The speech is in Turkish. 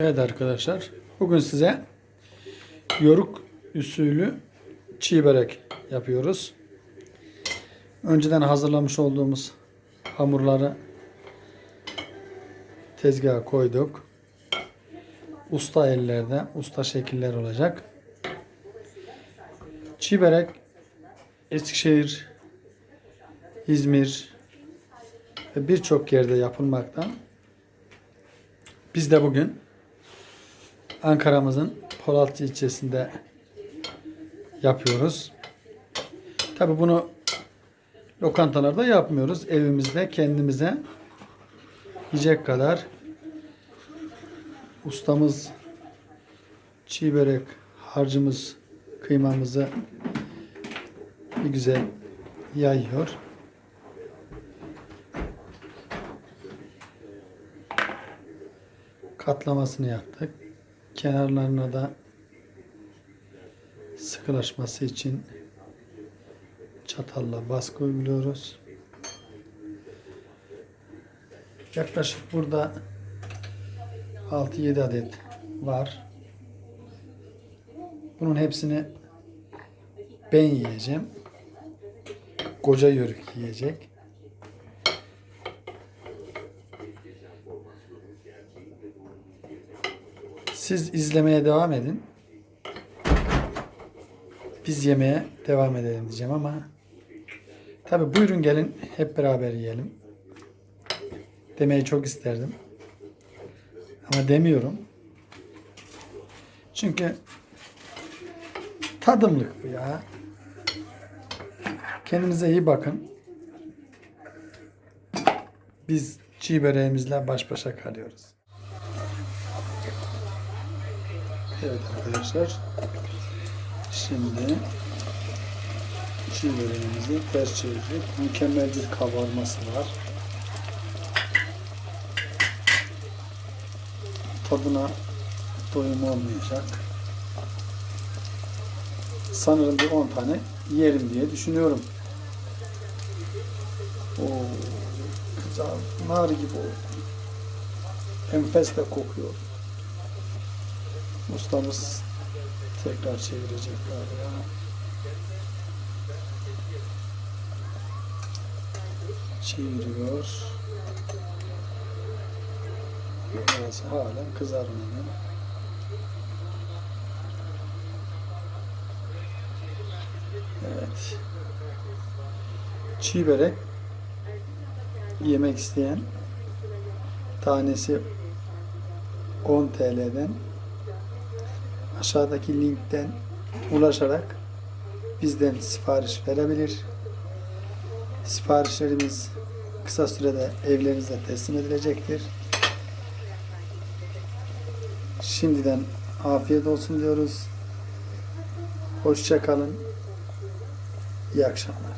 Evet arkadaşlar, bugün size yoruk usulü çiğ börek yapıyoruz. Önceden hazırlamış olduğumuz hamurları tezgaha koyduk. Usta ellerde, usta şekiller olacak. Çiğ börek Eskişehir, İzmir ve birçok yerde yapılmakta. Biz de bugün Ankara'mızın Polatlı ilçesinde yapıyoruz. Tabi bunu lokantalarda yapmıyoruz. Evimizde kendimize yiyecek kadar ustamız çiğ börek harcımız kıymamızı bir güzel yayıyor. Katlamasını yaptık. Kenarlarına da sıkılaşması için çatalla baskı uyguluyoruz. Yaklaşık burada 6-7 adet var. Bunun hepsini ben yiyeceğim. Koca yörük yiyecek. Siz izlemeye devam edin. Biz yemeye devam edelim diyeceğim ama tabi buyurun gelin hep beraber yiyelim. Demeyi çok isterdim. Ama demiyorum. Çünkü tadımlık bu ya. Kendinize iyi bakın. Biz çiğ böreğimizle baş başa kalıyoruz. Evet arkadaşlar. Şimdi çiğ böreğimizi ters çevirdik. Mükemmel bir kabarması var. Tadına doyum olmayacak. Sanırım bir 10 tane yerim diye düşünüyorum. Oo, kızar, nar gibi oldu. Enfes de kokuyor. Ustamız tekrar çevirecek galiba. Çeviriyor. Biraz halen kızarmadı. Evet. Çiğ börek yemek isteyen tanesi 10 TL'den aşağıdaki linkten ulaşarak bizden sipariş verebilir. Siparişlerimiz kısa sürede evlerinize teslim edilecektir. Şimdiden afiyet olsun diyoruz. Hoşça kalın. İyi akşamlar.